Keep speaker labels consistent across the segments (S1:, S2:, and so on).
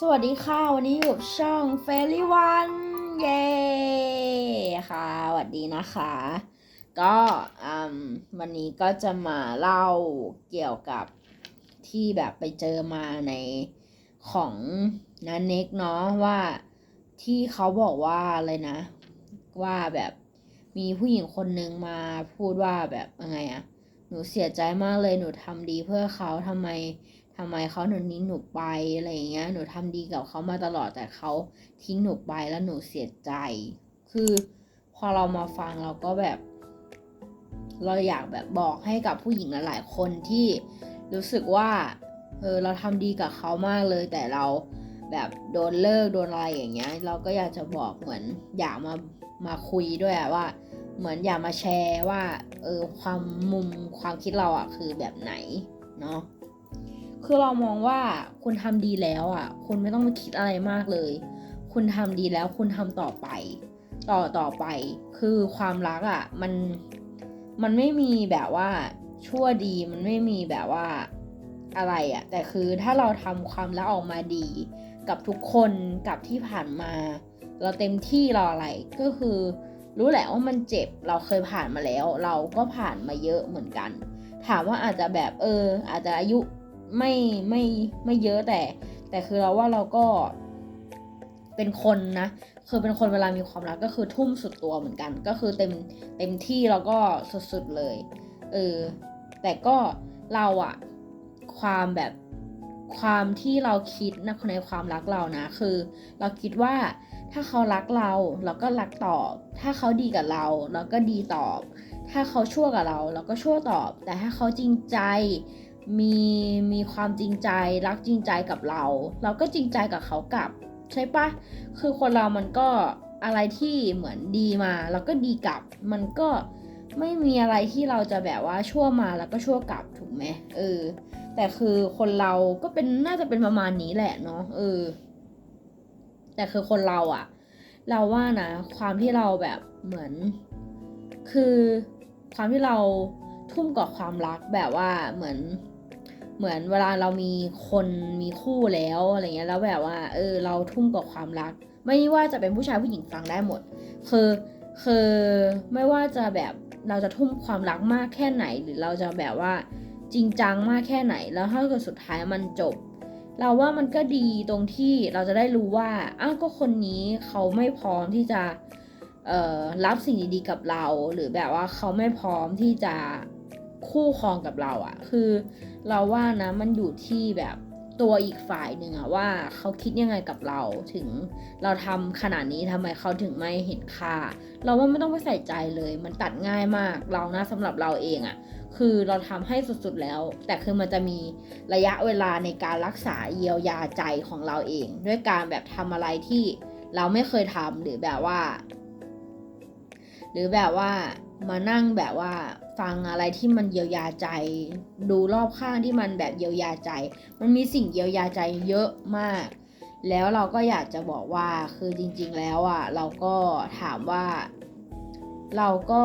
S1: สวัสดีค่ะ วันนี้อยู่ช่องเฟรลี่วันเย้ค่ะสวัสดีนะคะ ก็อืมวันนี้ก็จะมาเล่าเกี่ยวกับที่แบบไปเจอมาในของนันเน็กเนาะว่าที่เขาบอกว่าอะไรนะ ว่าแบบมีผู้หญิงคนนึงมาพูดว่าแบบยังไงอะหนูเสียใจมากเลยหนูทำดีเพื่อเขาทำไม ทำไมเขาหนูทิ้งหนูไปอะไรอย่างเงี้ยหนูทำดีกับเขามาตลอดแต่เขาทิ้งหนูไปแล้วหนูเสียใจ คือพอเรามาฟังเราก็แบบ เราอยากแบบบอกให้กับผู้หญิงหลายๆคนที่รู้สึกว่าเออเราทำดีกับเขามากเลย แต่เราแบบโดนเลิกโดนอะไรอย่างเงี้ย เราก็อยากจะบอกเหมือนอยากมามาคุยด้วยว่า เหมือนอยากมาแชร์ว่าเออความมุมความคิดเราอะคือแบบไหนเนาะ คือเรามองว่าคุณทำดีแล้วอะ คุณไม่ต้องมาคิดอะไรมากเลย คุณทำดีแล้วคุณทำต่อไป ต่อต่อไป คือความรักอะ มันมันไม่มีแบบว่าชั่วดีมันไม่มีแบบว่าอะไรอะ แต่คือถ้าเราทำความรักออกมาดี กับทุกคนกับที่ผ่านมา เราเต็มที่เราอะไรก็คือ รู้แหละว่ามันเจ็บเราเคยผ่านมาแล้ว เราก็ผ่านมาเยอะเหมือนกัน ถามว่าอาจจะแบบเออ อาจจะอายุ ไม่ไม่ไม่เยอะแต่ แต่คือเราว่าเราก็เป็นคนนะคือเป็นคนเวลามีความรักก็คือทุ่มสุดตัวเหมือนกัน ก็คือเต็มเต็มที่แล้วก็สุดๆเลยเออแต่ก็เราอะความแบบความที่เราคิดนะในความรักเรานะ คือ เราคิดว่าถ้าเขารักเราเราก็รักตอบ ถ้าเขาดีกับเราเราก็ดีตอบ ถ้าเขาชั่วกับเรา เราก็ชั่วตอบ แต่ถ้าเขาจริงใจ มีมีความจริงใจรักจริงใจกับเรา เราก็จริงใจกับเขากลับ ใช่ปะคือคนเรามันก็อะไรที่เหมือนดีมาเราก็ดีกลับ มันก็ไม่มีอะไรที่เราจะแบบว่าชั่วมาแล้วก็ชั่วกลับถูกไหมเออ แต่คือคนเราก็เป็นน่าจะเป็นประมาณนี้แหละเนาะเออ แต่คือคนเราอะเราว่านะความที่เราแบบเหมือน คือความที่เราทุ่มกับความรักแบบว่าเหมือน เหมือนเวลาเรามีคนมีคู่แล้วอะไรเงี้ยแล้วแบบว่า เออ เราทุ่มกับความรัก ไม่ว่าจะเป็นผู้ชายผู้หญิงฟังได้หมด คือคือไม่ว่าจะแบบเราจะทุ่มความรักมากแค่ไหน หรือเราจะแบบว่าจริงจังมากแค่ไหน แล้วถ้าเกิดสุดท้ายมันจบ เราว่ามันก็ดีตรงที่เราจะได้รู้ว่าอ้าวก็คนนี้เขาไม่พร้อมที่จะรับสิ่งดีๆกับเรา หรือแบบว่าเขาไม่พร้อมที่จะ คู่ครองกับเราอะ่ะ คือเราว่านะมันอยู่ที่แบบตัวอีกฝ่ายหนึ่งอะว่าเขาคิดยังไงกับเราถึงเราทำขนาดนี้ทำไมเขาถึงไม่เห็นค่า เราว่าไม่ต้องไปใส่ใจเลย มันตัดง่ายมากเรานะสำหรับเราเองอะคือเราทำให้สุดๆแล้ว แต่คือมันจะมีระยะเวลาในการรักษาเยียวยาใจของเราเอง ด้วยการแบบทำอะไรที่เราไม่เคยทำหรือแบบว่า หรือแบบว่ามานั่งแบบว่าฟังอะไรที่มันเยียวยาใจ ดูรอบข้างที่มันแบบเยียวยาใจ มันมีสิ่งเยียวยาใจเยอะมาก แล้วเราก็อยากจะบอกว่าคือจริง ๆ แล้วอะเราก็ถามว่า เราก็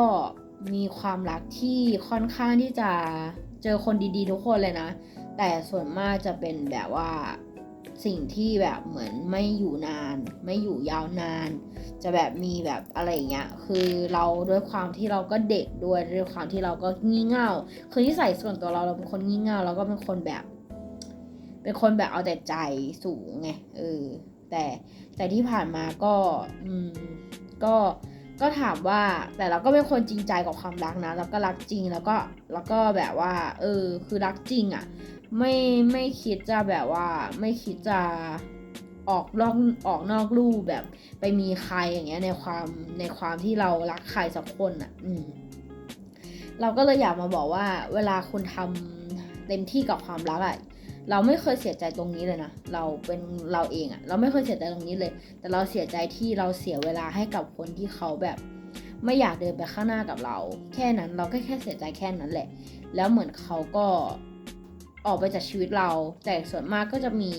S1: มีความรักที่ค่อนข้างที่จะเจอคนดีๆ ทุกคนเลยนะ แต่ส่วนมากจะเป็นแบบว่า สิ่งที่แบบเหมือนไม่อยู่นาน ไม่อยู่ยาวนาน จะแบบมีแบบอะไรอย่างเงี้ยคือเราด้วยความที่เราก็เด็กด้วยด้วยความที่เราก็งี่เง่าคือที่ใส่ส่วนตัวเราเราเป็นคนงี่เง่าแล้วก็เป็นคนแบบ เป็นคนแบบเอาแต่ใจสูงไงเออแต่แต่ที่ผ่านมาก็ อืมก็ ก็ถามว่าแต่เราก็เป็นคนจริงใจกับความรักนะแล้วก็รักจริงแล้วก็แล้วก็แบบว่า เออ คือรักจริงอะ่ะไม่ไม่คิดจะแบบว่าไม่คิดจะออกนอกออกนอกลู่แบบไปมีใครอย่างเงี้ยในความในความที่เรารักใครสักคนอะ อืม เราก็เลยอยากมาบอกว่า เวลาคุณทำเต็มที่กับความรักอะ เราไม่เคยเสียใจตรงนี้เลยนะ เราเป็นเราเองอะเราไม่เคยเสียใจตรงนี้เลย แต่เราเสียใจที่เราเสียเวลาให้กับคนที่เขาแบบ ไม่อยากเดินไปข้างหน้ากับเรา แค่นั้นเราก็แค่เสียใจแค่นั้นแหละ แล้วเหมือนเขาก็ออกไปจากชีวิตเรา แต่ส่วนมากก็จะมี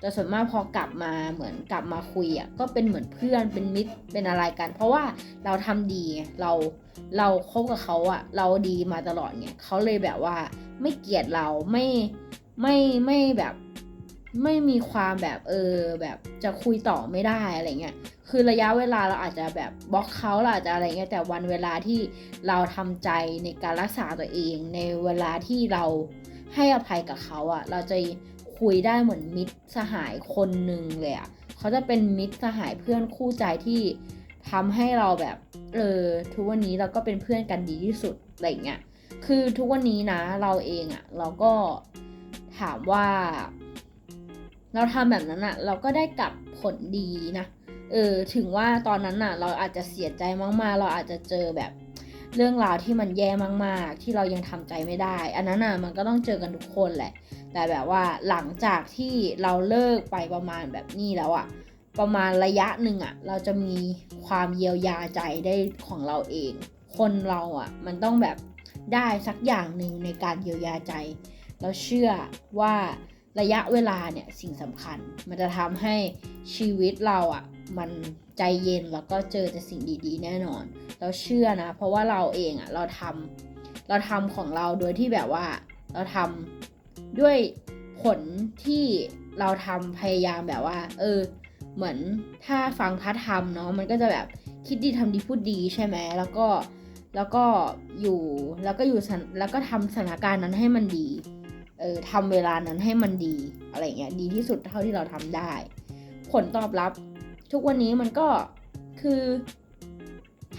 S1: แต่ส่วนมากพอกลับมาเหมือนกลับมาคุยอะก็เป็นเหมือนเพื่อนเป็นมิตรเป็นอะไรกัน เพราะว่าเราทำดีเราเราคบกับเขาอะ เราดีมาตลอดไงเขาเลยแบบว่าไม่เกลียดเราไม่ ไม่ไม่แบบไม่มีความแบบเออแบบจะคุยต่อไม่ได้อะไรเงี้ย คือระยะเวลาเราอาจจะแบบบล็อกเขาเราอาจจะอะไรเงี้ยแต่วันเวลาที่เราทำใจในการรักษาตัวเอง ในเวลาที่เราให้อภัยกับเขาอะเราจะคุยได้เหมือนมิตรสหายคนหนึ่งเลยอะเขาจะเป็นมิตรสหายเพื่อนคู่ใจที่ทำให้เราแบบเออทุกวันนี้เราก็เป็นเพื่อนกันดีที่สุดอะไรเงี้ยคือทุกวันนี้นะเราเองอะเราก็ ถามว่า เราทำแบบนั้นอะเราก็ได้กลับผลดีนะเออถึงว่าตอนนั้นน่ะเราอาจจะเสียใจมากๆ เราอาจจะเจอแบบเรื่องราวที่มันแย่มาก ๆ ที่เรายังทำใจไม่ได้ อันนั้นน่ะมันก็ต้องเจอกันทุกคนแหละ แต่แบบว่าหลังจากที่เราเลิกไปประมาณแบบนี้แล้วอะประมาณระยะหนึ่งอะเราจะมีความเยียวยาใจได้ของเราเอง คนเราอะมันต้องแบบได้สักอย่างหนึ่งในการเยียวยาใจ เราเชื่อว่าระยะเวลาเนี่ยสิ่งสำคัญ มันจะทำให้ชีวิตเราอะ่ะมันใจเย็นแล้วก็เจอแต่สิ่งดีๆ แน่นอน เราเชื่อนะ เพราะว่าเราเองอะ่ะเราทำเราทำของเราโดยที่แบบว่าเราทำด้วยผลที่เราทำพยายามแบบว่า เออ เหมือนถ้าฟังพระธรรมเนาะมันก็จะแบบคิดดีทำดีพูดดีใช่ไหมแล้วก็แล้วก็อยู่แล้วก็อยู่แล้วก็ทำสถานการณ์นั้นให้มันดี เออทำเวลานั้นให้มันดีอะไรเงี้ยดีที่สุดเท่าที่เราทำได้ ผลตอบรับ ทุกวันนี้มันก็คือ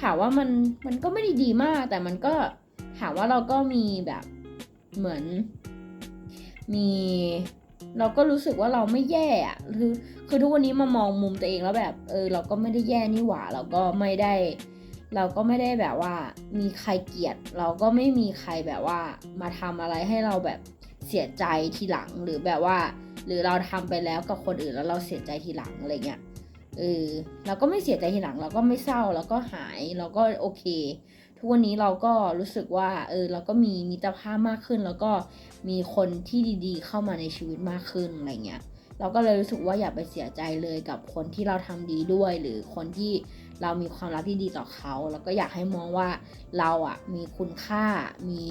S1: ถามว่ามันมันก็ไม่ได้ดีมาก แต่มันก็ถามว่าเราก็มีแบบเหมือน มี เราก็รู้สึกว่าเราไม่แย่อะคือคือทุกวันนี้มามองมุมตัวเองแล้วแบบ เออ เราก็ไม่ได้แย่นี่หว่า เราก็ไม่ได้ เราก็ไม่ได้แบบว่า มีใครเกลียด เราก็ไม่มีใครแบบว่า มาทำอะไรให้เราแบบ เสียใจทีหลังหรือแบบว่า หรือเราทำไปแล้วกับคนอื่นแล้วเราเสียใจทีหลังอะไรเงี้ยเออเราก็ไม่เสียใจทีหลัง เราก็ไม่เศร้าเราก็หายเราก็โอเค ทุกวันนี้เราก็รู้สึกว่าเออเราก็มีมิตรภาพมากขึ้น แล้วก็มีคนที่ดีๆ เข้ามาในชีวิตมากขึ้นอะไรเงี้ยเราก็เลยรู้สึกว่าอย่าไปเสียใจเลยกับคนที่เราทำดีด้วย หรือคนที่เรามีความรักที่ดีต่อเขา แล้วก็อยากให้มองว่าเราอะมีคุณค่ามี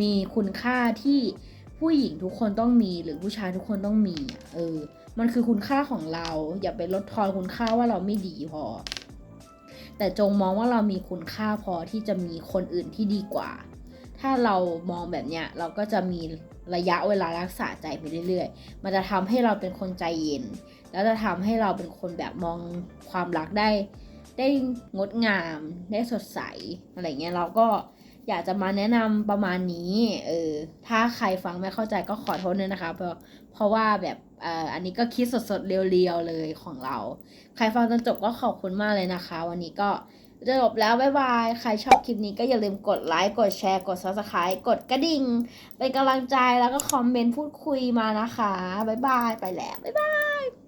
S1: มีคุณค่าที่ผู้หญิงทุกคนต้องมีหรือผู้ชายทุกคนต้องมีเออ มันคือคุณค่าของเรา อย่าไปลดทอนคุณค่าว่าเราไม่ดีพอ แต่จงมองว่าเรามีคุณค่าพอที่จะมีคนอื่นที่ดีกว่า ถ้าเรามองแบบเนี้ยเราก็จะมีระยะเวลารักษาใจไปเรื่อยๆ มันจะทำให้เราเป็นคนใจเย็น แล้วจะทำให้เราเป็นคนแบบมองความรักได้ ได้งดงาม ได้สดใสอะไรเงี้ยเราก็ อยากจะมาแนะนำประมาณนี้ เออ ถ้าใครฟังไม่เข้าใจก็ขอโทษด้วยนะคะ เพราะเพราะว่าแบบเอออันนี้ก็คิดสดๆ เรียวๆ เลยของเรา ใครฟังจนจบก็ขอบคุณมากเลยนะคะ วันนี้ก็จะจบแล้ว บ๊ายบาย ใครชอบคลิปนี้ก็อย่าลืมกดไลค์ กดแชร์ กด subscribe กดกระดิ่ง เป็นกำลังใจแล้วก็คอมเมนต์พูดคุยมานะคะ บ๊ายบาย ไปแล้ว บ๊ายบาย